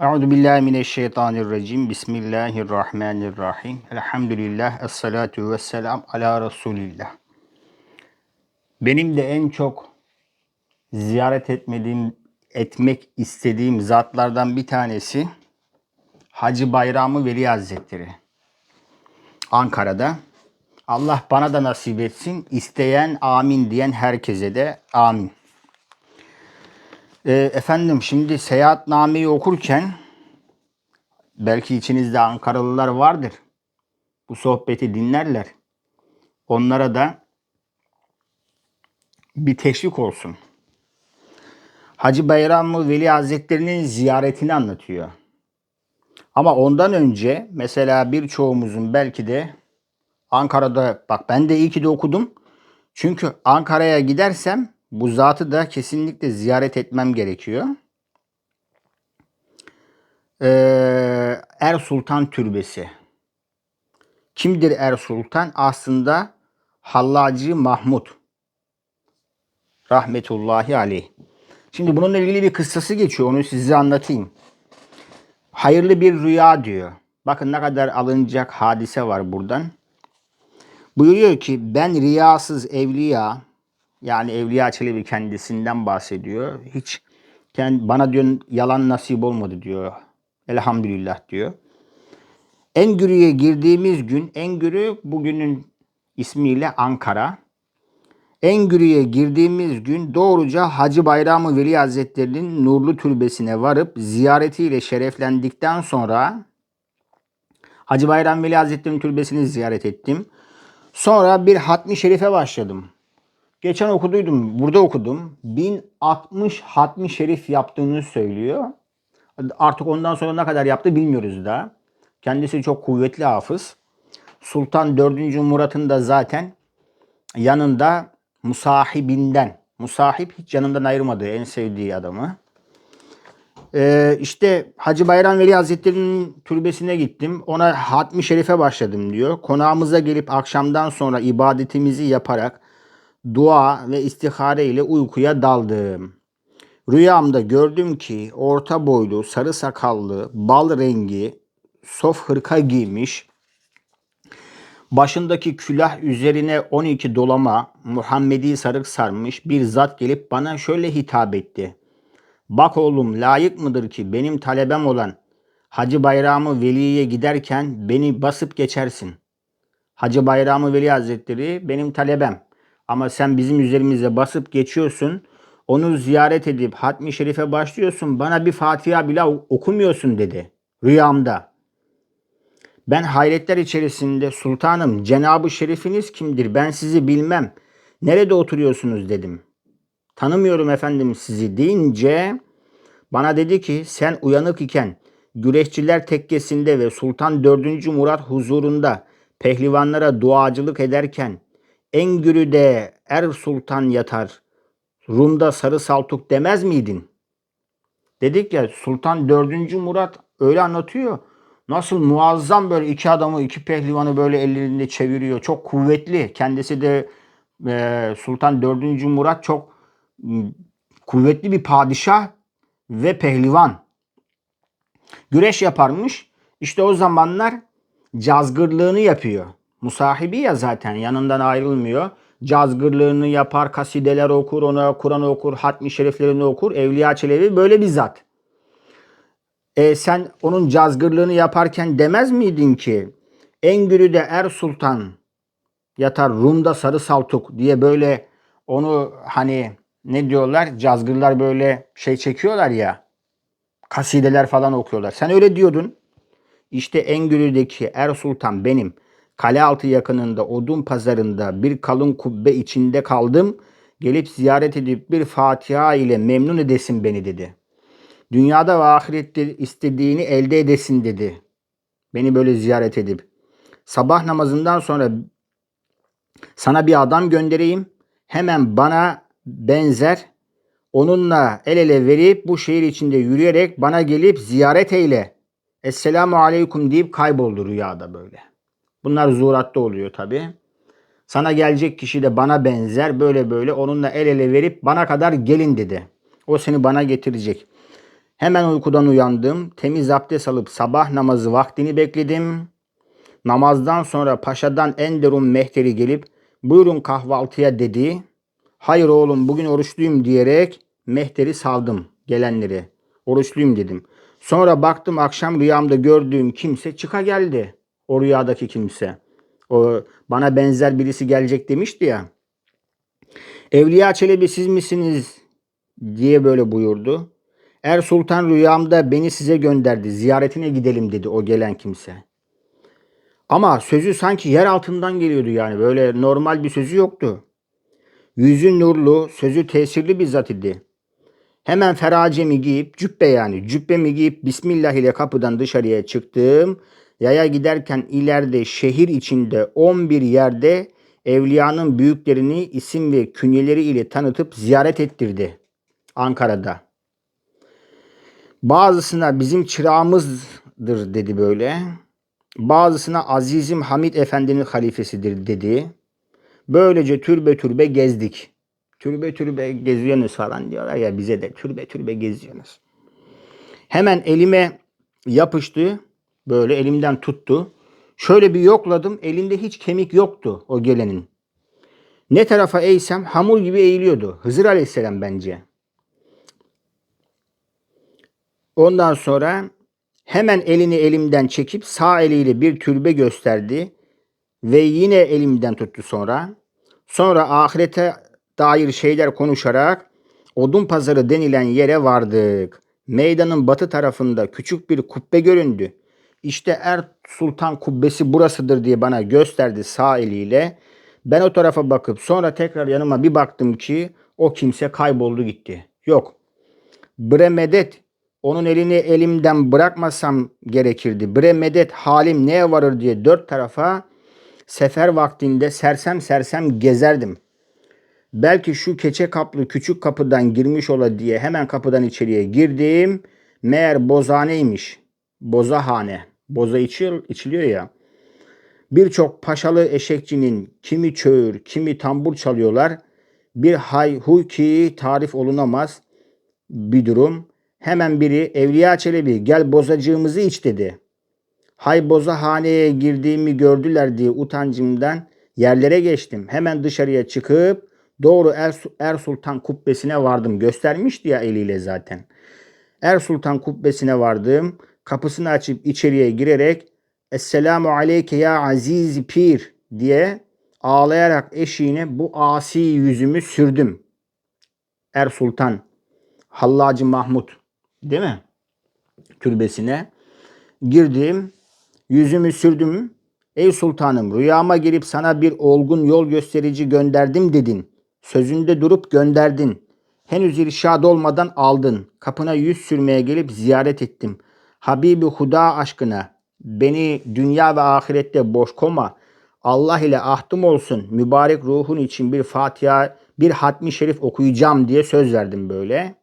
Euzu billahi mineşşeytanirracim. Bismillahirrahmanirrahim. Elhamdülillah. Esselatu vesselam ala Resulillah. Benim de en çok ziyaret etmediğim, etmek istediğim zatlardan bir tanesi Hacı Bayramı Veli Hazretleri. Ankara'da. Allah bana da nasip etsin. İsteyen amin diyen herkese de amin. Ee, efendim şimdi seyahatnameyi okurken belki içinizde Ankaralılar vardır. Bu sohbeti dinlerler. Onlara da bir teşvik olsun. Hacı Bayram Veli Hazretleri'nin ziyaretini anlatıyor. Ama ondan önce mesela birçoğumuzun belki de Ankara'da bak ben de iyi ki de okudum. Çünkü Ankara'ya gidersem bu zatı da kesinlikle ziyaret etmem gerekiyor. Ee, Er Sultan Türbesi. Kimdir Er Sultan? Aslında Hallacı Mahmud. Rahmetullahi aleyh. Şimdi bununla ilgili bir kıssası geçiyor. Onu size anlatayım. Hayırlı bir rüya diyor. Bakın ne kadar alınacak hadise var buradan. Buyuruyor ki ben riyasız evliya yani Evliya Çelebi kendisinden bahsediyor. Hiç kendi, bana diyor yalan nasip olmadı diyor. Elhamdülillah diyor. Engürü'ye girdiğimiz gün, Engürü bugünün ismiyle Ankara. Engürü'ye girdiğimiz gün doğruca Hacı Bayramı Veli Hazretleri'nin nurlu türbesine varıp ziyaretiyle şereflendikten sonra Hacı Bayram Veli Hazretleri'nin türbesini ziyaret ettim. Sonra bir hatmi şerife başladım. Geçen okuduydum, burada okudum. 1060 hatmi şerif yaptığını söylüyor. Artık ondan sonra ne kadar yaptı bilmiyoruz da. Kendisi çok kuvvetli hafız. Sultan 4. Murat'ın da zaten yanında musahibinden. Musahip hiç yanından ayırmadığı en sevdiği adamı. Ee, işte Hacı Bayram Veli Hazretleri'nin türbesine gittim. Ona hatmi şerife başladım diyor. Konağımıza gelip akşamdan sonra ibadetimizi yaparak dua ve istihare ile uykuya daldım. Rüyamda gördüm ki orta boylu, sarı sakallı, bal rengi, sof hırka giymiş, başındaki külah üzerine 12 dolama Muhammedi sarık sarmış bir zat gelip bana şöyle hitap etti. Bak oğlum layık mıdır ki benim talebem olan Hacı Bayramı Veli'ye giderken beni basıp geçersin. Hacı Bayramı Veli Hazretleri benim talebem. Ama sen bizim üzerimize basıp geçiyorsun. Onu ziyaret edip hatmi şerife başlıyorsun. Bana bir Fatiha bile okumuyorsun dedi. Rüyamda. Ben hayretler içerisinde sultanım Cenabı Şerifiniz kimdir? Ben sizi bilmem. Nerede oturuyorsunuz dedim. Tanımıyorum efendim sizi deyince bana dedi ki sen uyanık iken Güreşçiler tekkesinde ve Sultan 4. Murat huzurunda pehlivanlara duacılık ederken Engürü'de Er Sultan yatar. Rum'da Sarı Saltuk demez miydin? Dedik ya Sultan 4. Murat öyle anlatıyor. Nasıl muazzam böyle iki adamı, iki pehlivanı böyle ellerinde çeviriyor. Çok kuvvetli. Kendisi de e, Sultan 4. Murat çok kuvvetli bir padişah ve pehlivan. Güreş yaparmış. İşte o zamanlar cazgırlığını yapıyor. Musahibi ya zaten yanından ayrılmıyor. Cazgırlığını yapar, kasideler okur, ona Kur'an okur, hatmi şeriflerini okur. Evliya Çelebi böyle bir zat. E sen onun cazgırlığını yaparken demez miydin ki Engürü'de Er Sultan yatar Rum'da Sarı Saltuk diye böyle onu hani ne diyorlar cazgırlar böyle şey çekiyorlar ya kasideler falan okuyorlar. Sen öyle diyordun. İşte Engürü'deki Er Sultan benim. Kalealtı yakınında odun pazarında bir kalın kubbe içinde kaldım. Gelip ziyaret edip bir Fatiha ile memnun edesin beni dedi. Dünyada ve ahirette istediğini elde edesin dedi. Beni böyle ziyaret edip. Sabah namazından sonra sana bir adam göndereyim. Hemen bana benzer. Onunla el ele verip bu şehir içinde yürüyerek bana gelip ziyaret eyle. Esselamu aleyküm deyip kayboldu rüyada böyle. Bunlar zuhuratta oluyor tabi. Sana gelecek kişi de bana benzer böyle böyle onunla el ele verip bana kadar gelin dedi. O seni bana getirecek. Hemen uykudan uyandım. Temiz abdest alıp sabah namazı vaktini bekledim. Namazdan sonra paşadan Enderun mehteri gelip buyurun kahvaltıya dedi. Hayır oğlum bugün oruçluyum diyerek mehteri saldım gelenleri. Oruçluyum dedim. Sonra baktım akşam rüyamda gördüğüm kimse çıka geldi. O rüyadaki kimse. O bana benzer birisi gelecek demişti ya. Evliya Çelebi siz misiniz diye böyle buyurdu. Er Sultan rüyamda beni size gönderdi. Ziyaretine gidelim dedi o gelen kimse. Ama sözü sanki yer altından geliyordu yani. Böyle normal bir sözü yoktu. Yüzü nurlu, sözü tesirli bir zat idi. Hemen feracemi giyip, cübbe yani cübbemi giyip Bismillah ile kapıdan dışarıya çıktım. Yaya giderken ileride şehir içinde 11 yerde evliyanın büyüklerini isim ve künyeleri ile tanıtıp ziyaret ettirdi. Ankara'da. Bazısına bizim çırağımızdır dedi böyle. Bazısına Azizim Hamid Efendi'nin halifesidir dedi. Böylece türbe türbe gezdik. Türbe türbe geziyorsunuz falan diyorlar ya bize de türbe türbe geziyorsunuz. Hemen elime yapıştı. Böyle elimden tuttu. Şöyle bir yokladım. Elinde hiç kemik yoktu o gelenin. Ne tarafa eğsem hamur gibi eğiliyordu. Hızır Aleyhisselam bence. Ondan sonra hemen elini elimden çekip sağ eliyle bir türbe gösterdi ve yine elimden tuttu sonra. Sonra ahirete dair şeyler konuşarak Odun Pazarı denilen yere vardık. Meydanın batı tarafında küçük bir kubbe göründü. İşte Er Sultan kubbesi burasıdır diye bana gösterdi sağ eliyle. Ben o tarafa bakıp sonra tekrar yanıma bir baktım ki o kimse kayboldu gitti. Yok. Bre medet onun elini elimden bırakmasam gerekirdi. Bre medet halim neye varır diye dört tarafa sefer vaktinde sersem sersem gezerdim. Belki şu keçe kaplı küçük kapıdan girmiş ola diye hemen kapıdan içeriye girdim. Meğer bozhaneymiş. Bozahane. Boza içil, içiliyor ya. Birçok paşalı eşekçinin kimi çöğür, kimi tambur çalıyorlar. Bir hayhuy ki tarif olunamaz bir durum. Hemen biri Evliya Çelebi gel bozacığımızı iç dedi. Hay boza haneye girdiğimi gördüler diye utancımdan yerlere geçtim. Hemen dışarıya çıkıp doğru Er, er Sultan kubbesine vardım. Göstermişti ya eliyle zaten. Er Sultan kubbesine vardım. Kapısını açıp içeriye girerek Esselamu aleyke ya aziz pir diye ağlayarak eşiğine bu asi yüzümü sürdüm. Er Sultan Hallacı Mahmut değil mi? Türbesine girdim. Yüzümü sürdüm. Ey sultanım rüyama girip sana bir olgun yol gösterici gönderdim dedin. Sözünde durup gönderdin. Henüz irşad olmadan aldın. Kapına yüz sürmeye gelip ziyaret ettim. Habibi Huda aşkına beni dünya ve ahirette boş koma. Allah ile ahdım olsun. Mübarek ruhun için bir Fatiha, bir hatmi şerif okuyacağım diye söz verdim böyle.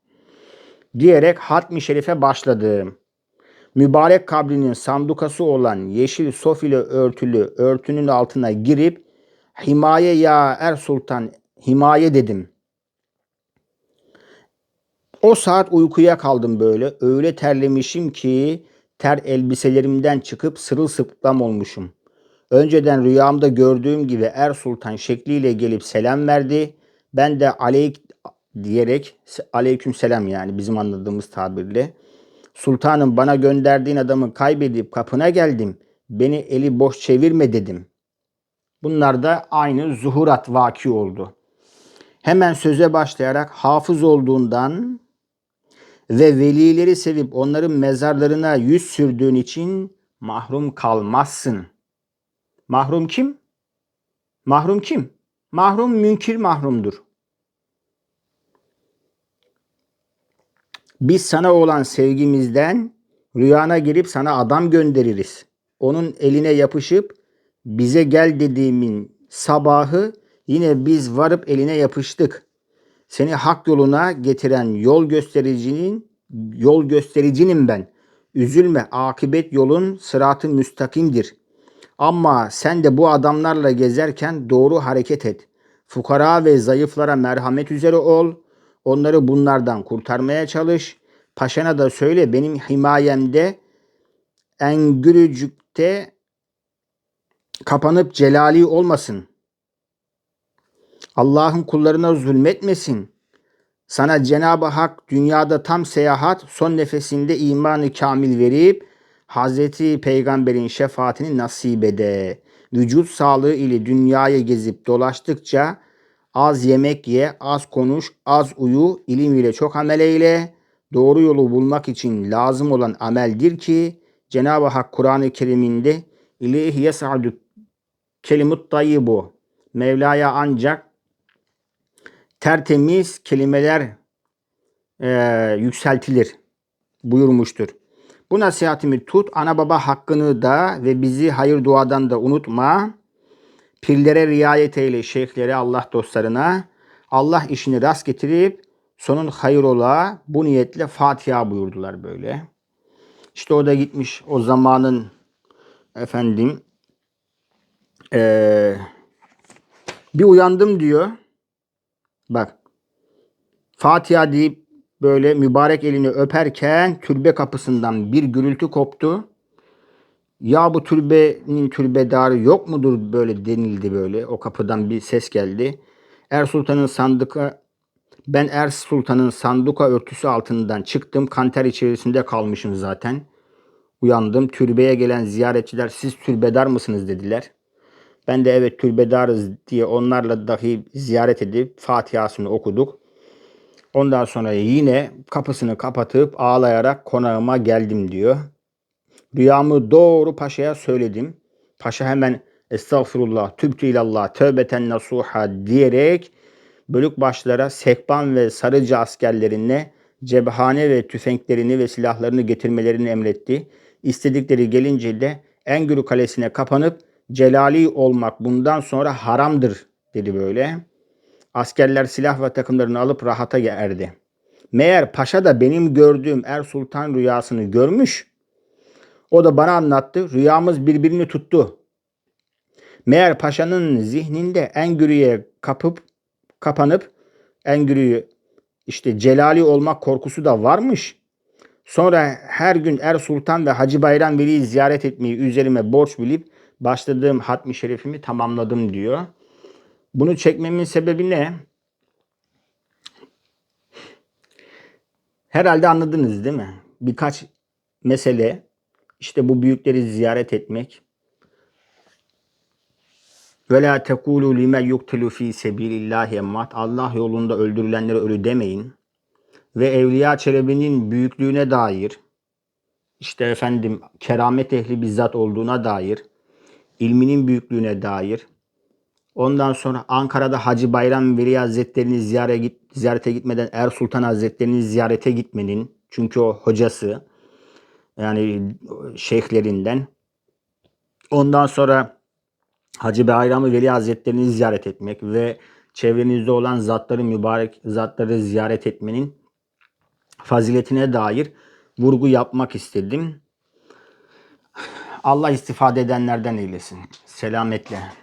Diyerek hatmi şerife başladım mübarek kabrinin sandukası olan yeşil sof ile örtülü örtünün altına girip himaye ya er sultan himaye dedim. O saat uykuya kaldım böyle. Öyle terlemişim ki ter elbiselerimden çıkıp sırılsıklam olmuşum. Önceden rüyamda gördüğüm gibi Er Sultan şekliyle gelip selam verdi. Ben de aleyk diyerek aleyküm selam yani bizim anladığımız tabirle Sultanım bana gönderdiğin adamı kaybedip kapına geldim. Beni eli boş çevirme dedim. Bunlar da aynı zuhurat vaki oldu. Hemen söze başlayarak hafız olduğundan ve velileri sevip onların mezarlarına yüz sürdüğün için mahrum kalmazsın. Mahrum kim? Mahrum kim? Mahrum münkir mahrumdur. Biz sana olan sevgimizden rüyana girip sana adam göndeririz. Onun eline yapışıp bize gel dediğimin sabahı yine biz varıp eline yapıştık. Seni hak yoluna getiren yol göstericinin yol göstericinim ben. Üzülme akibet yolun sıratı müstakimdir. Ama sen de bu adamlarla gezerken doğru hareket et. Fukara ve zayıflara merhamet üzere ol.'' Onları bunlardan kurtarmaya çalış. Paşana da söyle benim himayemde Engürücük'te kapanıp celali olmasın. Allah'ın kullarına zulmetmesin. Sana Cenab-ı Hak dünyada tam seyahat son nefesinde imanı kamil verip Hazreti Peygamber'in şefaatini nasip ede. Vücut sağlığı ile dünyayı gezip dolaştıkça az yemek ye, az konuş, az uyu, ilim ile çok amel eyle. Doğru yolu bulmak için lazım olan ameldir ki Cenab-ı Hak Kur'an-ı Kerim'inde ileyhi yes'adu kelimut tayyibu. Mevla'ya ancak tertemiz kelimeler eee, yükseltilir buyurmuştur. Bu nasihatimi tut, ana baba hakkını da ve bizi hayır duadan da unutma. Pirlere riayet eyle, şeyhlere, Allah dostlarına. Allah işini rast getirip sonun hayır ola bu niyetle Fatiha buyurdular böyle. İşte o da gitmiş o zamanın efendim eee, bir uyandım diyor. Bak Fatiha deyip böyle mübarek elini öperken türbe kapısından bir gürültü koptu. Ya bu türbenin türbedarı yok mudur böyle denildi böyle. O kapıdan bir ses geldi. Er Sultan'ın sandıka ben Er Sultan'ın sanduka örtüsü altından çıktım. Kanter içerisinde kalmışım zaten. Uyandım. Türbeye gelen ziyaretçiler siz türbedar mısınız dediler. Ben de evet türbedarız diye onlarla dahi ziyaret edip Fatiha'sını okuduk. Ondan sonra yine kapısını kapatıp ağlayarak konağıma geldim diyor. Rüyamı doğru paşaya söyledim. Paşa hemen estağfurullah, tübtü ilallah, tövbeten nasuha diyerek bölük başlara Sekban ve Sarıcı askerlerine cephane ve tüfeklerini ve silahlarını getirmelerini emretti. İstedikleri gelince de Engürü Kalesi'ne kapanıp celali olmak bundan sonra haramdır dedi böyle. Askerler silah ve takımlarını alıp rahata erdi. Meğer paşa da benim gördüğüm Er Sultan rüyasını görmüş. O da bana anlattı. Rüyamız birbirini tuttu. Meğer paşanın zihninde Engürü'ye kapıp kapanıp Engürü'yü işte celali olmak korkusu da varmış. Sonra her gün Er Sultan ve Hacı Bayram Veli'yi ziyaret etmeyi üzerime borç bilip başladığım hatmi şerifimi tamamladım diyor. Bunu çekmemin sebebi ne? Herhalde anladınız değil mi? Birkaç mesele işte bu büyükleri ziyaret etmek. Ve la tekulu limen yuktelu fi sebilillahi emmat. Allah yolunda öldürülenlere ölü demeyin. Ve Evliya Çelebi'nin büyüklüğüne dair işte efendim keramet ehli bizzat olduğuna dair ilminin büyüklüğüne dair Ondan sonra Ankara'da Hacı Bayram Veli Hazretleri'ni ziyarete, git, ziyarete gitmeden Er Sultan Hazretleri'ni ziyarete gitmenin çünkü o hocası yani şeyhlerinden. Ondan sonra Hacı Bayram Veli Hazretleri'ni ziyaret etmek ve çevrenizde olan zatları mübarek zatları ziyaret etmenin faziletine dair vurgu yapmak istedim. Allah istifade edenlerden eylesin. Selametle.